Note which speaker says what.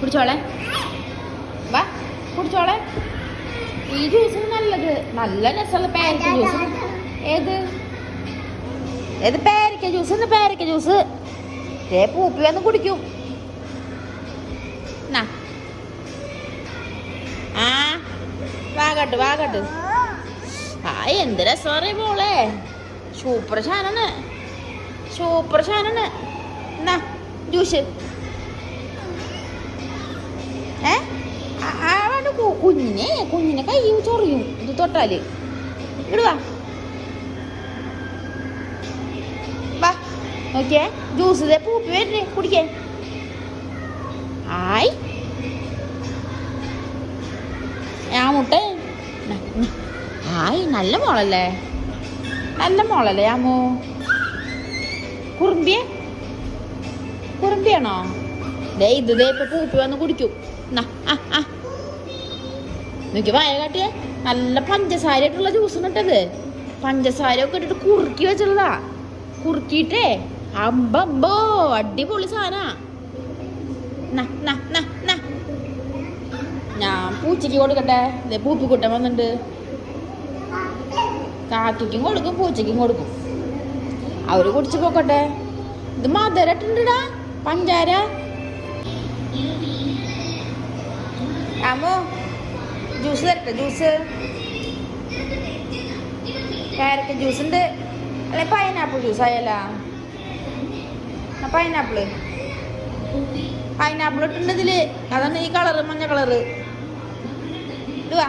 Speaker 1: കുടിച്ചോളെ. വാ കുടിച്ചോളെ. ഈ ജ്യൂസ് നല്ലത്. നല്ല രസമുള്ള പേരക്ക ജ്യൂസ്. ഏത്? ഏത് പേരക്ക ജ്യൂസ്? എന്ന് പേരക്ക ജ്യൂസ്. ഏ പൂപ്പി വന്ന് കുടിക്കും. നാ. ആ വാകട്ട് വാകട്ട് ആ എന്ത് രസമറിയ പോളെ സൂപ്പർ ഷാനാണ് സൂപ്പർ ഷാനാണ് എന്നാ ജ്യൂസ് ഏ ആ, ആ, വേണ്ട കു- കുഞ്ഞിനെ കുഞ്ഞിനെ കൈ ചൊറിയും. ഇത് തൊട്ടാൽ. ഇടുവാ വാ. നോക്കിയേ ജ്യൂസ് പൂപ്പി വരുന്നേ കുടിക്കേ. ആയി. ആ മുട്ടെ. ആയി നല്ല മോളല്ലേ? നല്ല മോളല്ലേ ആമോ കുറുമ്പിയെ. കുറുമ്പിയാണോ? ദേ ഇത് ദേ ഇപ്പൊ പൂപ്പി വന്ന് കുടിക്കും. ആ, ആ. നോക്കി വായ കാട്ടിയേ നല്ല പഞ്ചസാര ഇട്ടുള്ള ജ്യൂസ് ഇട്ടത്. പഞ്ചസാര ഒക്കെ ഇട്ടിട്ട് കുറുക്കി വെച്ചുള്ളതാ കുറുക്കിയിട്ടേ അമ്പമ്പോ അടിപൊളി സാധനാ. ഞാൻ പൂച്ചയ്ക്ക് കൊടുക്കട്ടെ. ഇതേ പൂപ്പിക്കുട്ടൻ വന്നിട്ടുണ്ട്. കാക്കും കൊടുക്കും പൂച്ചയ്ക്കും കൊടുക്കും. അവർ കുടിച്ച് പോക്കട്ടെ. ഇത് മധുരട്ടുണ്ടടാ പഞ്ചാര. അമ്മോ ജ്യൂസ് തരട്ടെ? ജ്യൂസ്. ക്യാരറ്റ് ജ്യൂസ് ഉണ്ട്. അല്ലെ പൈനാപ്പിൾ ജ്യൂസ് ആയല്ല. പൈനാപ്പിൾ പൈനാപ്പിൾ ഇട്ടുണ്ട് ഇതിൽ. അതാണ് ഈ കളറ് മഞ്ഞ കളറ് ഇടുവാ.